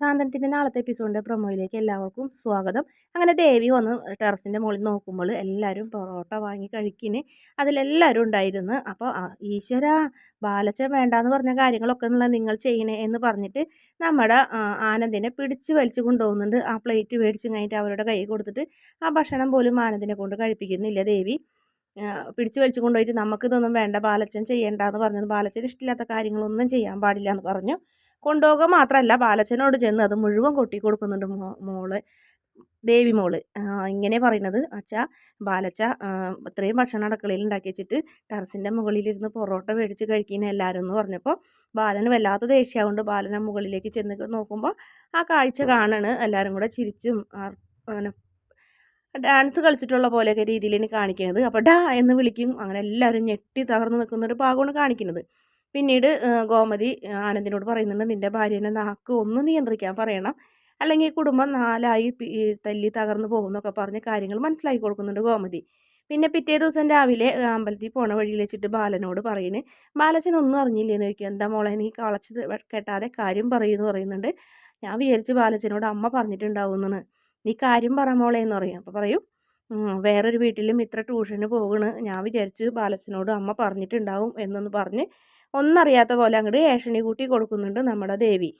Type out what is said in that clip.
സാന്ത്വനത്തിന്റെ നാളത്തെ എപ്പിസോഡിന്റെ പ്രൊമോയിലേക്ക് എല്ലാവർക്കും സ്വാഗതം. അങ്ങനെ ദേവി വന്ന് ടെറസിന്റെ മുകളിൽ നോക്കുമ്പോൾ എല്ലാവരും പൊറോട്ട വാങ്ങി കഴിക്കിന് അതിലെല്ലാവരും ഉണ്ടായിരുന്നു. അപ്പോൾ ഈശ്വര ബാലച്ചൻ വേണ്ടാന്ന് പറഞ്ഞ കാര്യങ്ങളൊക്കെ എന്നുള്ള നിങ്ങൾ ചെയ്യണേ എന്ന് പറഞ്ഞിട്ട് നമ്മുടെ ആനന്ദിനെ പിടിച്ച് വലിച്ചു കൊണ്ടുപോകുന്നുണ്ട്. ആ പ്ലേറ്റ് മേടിച്ച് കഴിഞ്ഞിട്ട് അവരുടെ കൈ കൊടുത്തിട്ട് ആ ഭക്ഷണം പോലും ആനന്ദിനെ കൊണ്ട് കഴിപ്പിക്കുന്നില്ല ദേവി. പിടിച്ചു വലിച്ചു കൊണ്ടുപോയിട്ട് നമുക്കിതൊന്നും വേണ്ട ബാലച്ചൻ ചെയ്യേണ്ടെന്ന് പറഞ്ഞത്. ബാലച്ചൻ ഇഷ്ടമില്ലാത്ത കാര്യങ്ങളൊന്നും ചെയ്യാൻ പാടില്ല എന്ന് പറഞ്ഞു. കൊണ്ടുപോകുക മാത്രമല്ല ബാലച്ചനോട് ചെന്ന് അത് മുഴുവൻ കൊട്ടി കൊടുക്കുന്നുണ്ട് മോൾ. ദേവി മോൾ. ഇങ്ങനെ പറയുന്നത്. അച്ഛാ ബാലച്ച ഇത്രയും ഭക്ഷണം അടുക്കളയിൽ ഉണ്ടാക്കി വെച്ചിട്ട് ടെറസിന്റെ മുകളിലിരുന്ന് പൊറോട്ട മേടിച്ച് കഴിക്കുന്ന എല്ലാവരും എന്ന് പറഞ്ഞപ്പോൾ ബാലന് വല്ലാത്ത ദേഷ്യമുണ്ട് ബാലൻ മുകളിലേക്ക് ചെന്ന് നോക്കുമ്പോൾ ആ കാഴ്ച കാണാണ്. എല്ലാവരും കൂടെ ചിരിച്ചും അങ്ങനെ ഡാൻസ് കളിച്ചിട്ടുള്ള പോലെയൊക്കെ രീതിയിലാണ് കാണിക്കുന്നത് അപ്പോൾ ഡാ എന്ന് വിളിക്കും. അങ്ങനെ എല്ലാവരും ഞെട്ടി തകർന്ന് നിൽക്കുന്ന ഒരു ഭാഗമാണ് കാണിക്കുന്നത്. പിന്നീട് ഗോമതി ആനന്ദിനോട് പറയുന്നുണ്ട് നിന്റെ ഭാര്യനെ നാക്ക് ഒന്ന് നിയന്ത്രിക്കാൻ പറയണം. അല്ലെങ്കിൽ കുടുംബം നാലായി തല്ലി തകർന്നു പോകുന്നൊക്കെ പറഞ്ഞ് കാര്യങ്ങൾ മനസ്സിലാക്കി കൊടുക്കുന്നുണ്ട് ഗോമതി. പിന്നെ പിറ്റേ ദിവസം രാവിലെ അമ്പലത്തിൽ പോണ വഴിയിൽ വെച്ചിട്ട് ബാലനോട് പറയുന്നത് ബാലച്ചൻ ഒന്നും അറിഞ്ഞില്ലേന്ന് ചോദിക്കുക. എന്താ മോളെ നീ കളച്ച് കെട്ടാതെ കാര്യം പറയുമെന്ന് പറയുന്നുണ്ട്. ഞാൻ വിചാരിച്ച് ബാലച്ചനോട് അമ്മ പറഞ്ഞിട്ടുണ്ടാവുമെന്നാണ് നീ കാര്യം പറ മോളെ എന്ന് പറയും. അപ്പോൾ പറയും വേറൊരു വീട്ടിലും ഇത്ര ട്യൂഷന് പോകണ്. ഞാൻ വിചാരിച്ച് ബാലച്ചനോട് അമ്മ പറഞ്ഞിട്ടുണ്ടാവും എന്നൊന്ന് പറഞ്ഞ് ഒന്നറിയാത്ത പോലെ അങ്ങോട്ട് ഏഷണി കൂട്ടി കൊടുക്കുന്നുണ്ട് നമ്മുടെ ദേവി.